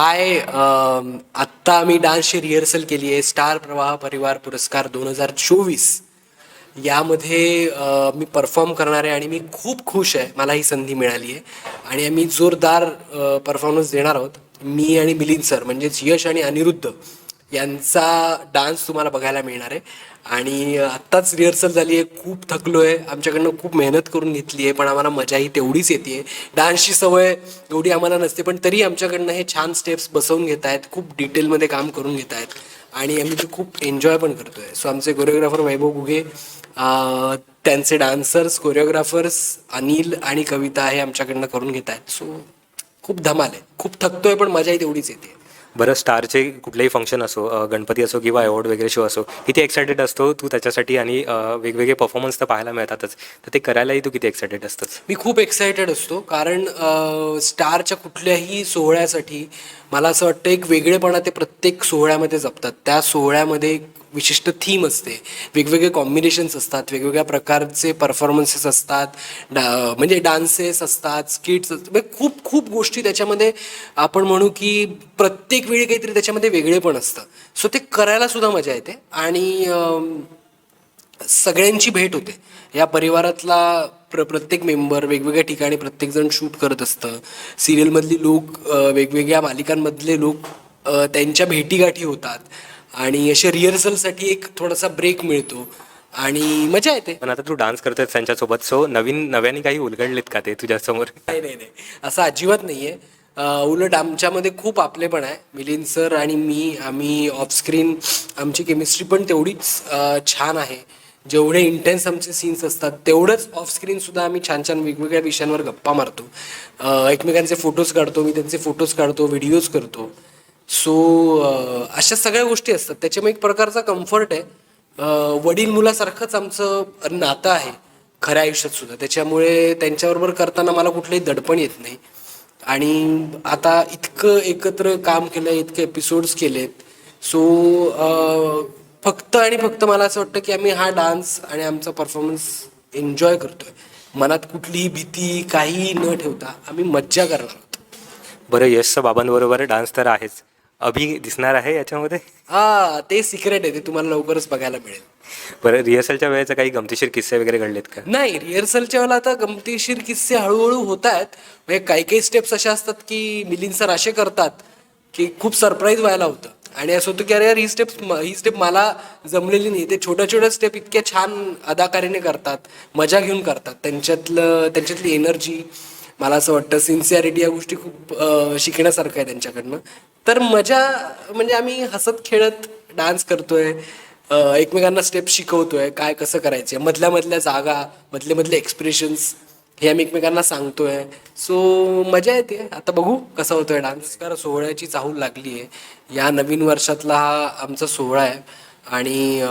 हाय um, आत्ता आम्ही डान्सची रिहर्सल केली आहे. स्टार प्रवाह परिवार पुरस्कार दोन हजार चोवीस. यामध्ये uh, मी परफॉर्म करणार आहे आणि मी खूप खुश आहे. मला ही संधी मिळाली आहे. आणि आम्ही जोरदार uh, परफॉर्मन्स देणार आहोत. मी आणि मिलिंद सर म्हणजेच यश आणि अनिरुद्ध. यांचा डान्स तुम्हाला बघायला मिळणार आहे. आणि आत्ताच रिहर्सल झाली आहे खूप थकलो आहे आमच्याकडनं खूप मेहनत करून घेतली आहे पण आम्हाला मजाही तेवढीच येते आहे. डान्सची सवय एवढी आम्हाला नसते पण तरी आमच्याकडनं हे छान स्टेप्स बसवून घेत आहेत खूप डिटेलमध्ये काम करून घेत आहेत. आणि आम्ही ते खूप एन्जॉय पण करतो आहे सो आमचे कोरिओग्राफर वैभव गुगे त्यांचे डान्सर्स कोरिओग्राफर्स अनिल आणि कविता हे आमच्याकडनं करून घेत आहेत. सो खूप धमाल आहे. खूप थकतोय पण मजाही तेवढीच येते बरं स्टारचे कुठलेही फंक्शन असो गणपती असो किंवा अवॉर्ड वगैरे शो असो किती एक्सायटेड असतो तू त्याच्यासाठी आणि वेगवेगळे परफॉर्मन्स तर पाहायला मिळतातच. तर ते करायलाही तू किती एक्सायटेड असतोस? मी खूप एक्सायटेड असतो कारण स्टारच्या कुठल्याही सोहळ्यासाठी मला असं वाटतं एक वेगळेपणा ते प्रत्येक सोहळ्यामध्ये जपतात. त्या सोहळ्यामध्ये एक विशिष्ट थीम असते. वेगवेगळे कॉम्बिनेशन्स असतात वेगवेगळ्या प्रकारचे परफॉर्मन्सेस असतात डा म्हणजे डान्सेस असतात स्किट्स म्हणजे खूप खूप गोष्टी त्याच्यामध्ये आपण म्हणू की प्रत्येक वेळी काहीतरी त्याच्यामध्ये वेगळेपण असतं सो ते करायला सुद्धा मजा येते आणि सगळ्यांची भेट होते. या परिवारातला प्र प्रत्येक मेंबर वेगवेगळ्या ठिकाणी प्रत्येकजण शूट करत असतं. सिरियलमधली लोक वेगवेगळ्या मालिकांमधले लोक त्यांच्या भेटीगाठी होतात. आणि अशा रिहर्सलसाठी एक थोडासा ब्रेक मिळतो. आणि मजा येते. पण आता तू डान्स करतोय त्यांच्यासोबत सो नवीन नव्याने काही उलगडलेत का ते तुझ्यासमोर? नाही नाही नाही. असं अजिबात नाही आहे उलट आमच्यामध्ये खूप आपलेपण आहे. मिलिंद सर आणि मी आम्ही ऑफस्क्रीन आमची केमिस्ट्री पण तेवढीच छान आहे. जेवढे इंटेन्स आमचे सीन्स असतात तेवढंच ऑफस्क्रीन सुद्धा आम्ही छान छान वेगवेगळ्या विषयांवर गप्पा मारतो. एकमेकांचे फोटोज काढतो मी त्यांचे फोटोज काढतो व्हिडिओज करतो. सो अशा सगळ्या गोष्टी असतात. त्याच्यामुळे एक प्रकारचा कम्फर्ट आहे. वडील मुलासारखंच आमचं नातं आहे खऱ्या आयुष्यात सुद्धा. त्याच्यामुळे त्यांच्याबरोबर करताना मला कुठलंही दडपण येत नाही. आणि आता इतकं एकत्र काम केलं इतके एपिसोड्स केलेत. सो फक्त आणि फक्त मला असं वाटतं की आम्ही हा डान्स आणि आमचा परफॉर्मन्स एन्जॉय करतोय. मनात कुठलीही भीती काहीही न ठेवता आम्ही मज्जा करणार आहोत. बरं यशचं बाबांबरोबर डान्स तर आहेच. अभि दिसणार आहे याच्यामध्ये? हा ते सिक्रेट आहे ते तुम्हाला लवकरच बघायला मिळेल. बरं रिहर्सलच्या वेळेचा काही गमतीशीर किस्से वगैरे घडलेत का? नाही रिहर्सलच्या वेळेला आता गमतीशीर किस्से हळूहळू होत आहेत म्हणजे काही काही स्टेप्स अशा असतात की मिलिंद सर असे करतात की खूप सरप्राईज व्हायला होतं. आणि असं होतं की अरे यार ही स्टेप ही स्टेप मला जमलेली नाही. ते छोट्या छोट्या स्टेप इतक्या छान अदाकारीने करतात मजा घेऊन करतात. त्यांच्यातलं त्यांच्यातली एनर्जी मला असं वाटतं सिन्सिअरिटी या गोष्टी खूप शिकण्यासारखं आहे त्यांच्याकडनं. तर मजा म्हणजे आम्ही हसत खेळत डान्स करतोय एकमेकांना स्टेप शिकवतोय काय कसं करायचे मधल्या मधल्या जागा मधले मधले एक्सप्रेशन्स हे आम्ही एकमेकांना सांगतोय. सो मजा येते. आता बघू कसा होतोय डान्स कारण सोहळ्याची चाहूल लागली आहे. या नवीन वर्षातला हा आमचा सोहळा आहे. आणि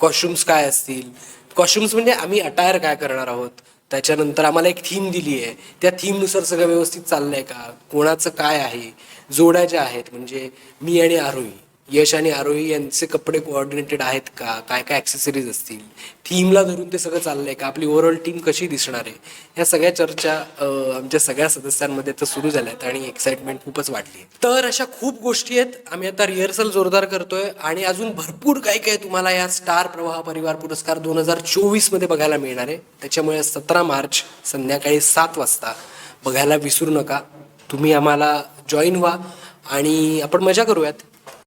कॉस्ट्युम्स काय असतील? कॉस्ट्युम्स म्हणजे आम्ही अटायर काय करणार आहोत? त्याच्यानंतर आम्हाला एक थीम दिली आहे. त्या थीमनुसार सगळं व्यवस्थित चाललंय का? कोणाचं काय आहे? जोड्या ज्या आहेत म्हणजे मी आणि आरोही यश आणि आरोही यांचे कपडे कोऑर्डिनेटेड आहेत का? काय काय ॲक्सेसरीज असतील? थीमला धरून ते सगळं चाललंय का? आपली ओव्हरऑल टीम कशी दिसणार आहे? ह्या सगळ्या चर्चा आमच्या सगळ्या सदस्यांमध्ये तर सुरू झाल्या आहेत आणि एक्साइटमेंट खूपच वाढली आहे. तर अशा खूप गोष्टी आहेत. आम्ही आता रिहर्सल जोरदार करतोय आणि अजून भरपूर काही काही तुम्हाला या स्टार प्रवाह परिवार पुरस्कार दोन हजार चोवीसमध्ये बघायला मिळणार आहे. त्याच्यामुळे सतरा मार्च संध्याकाळी सात वाजता बघायला विसरू नका. तुम्ही आम्हाला जॉईन व्हा आणि आपण मजा करूयात.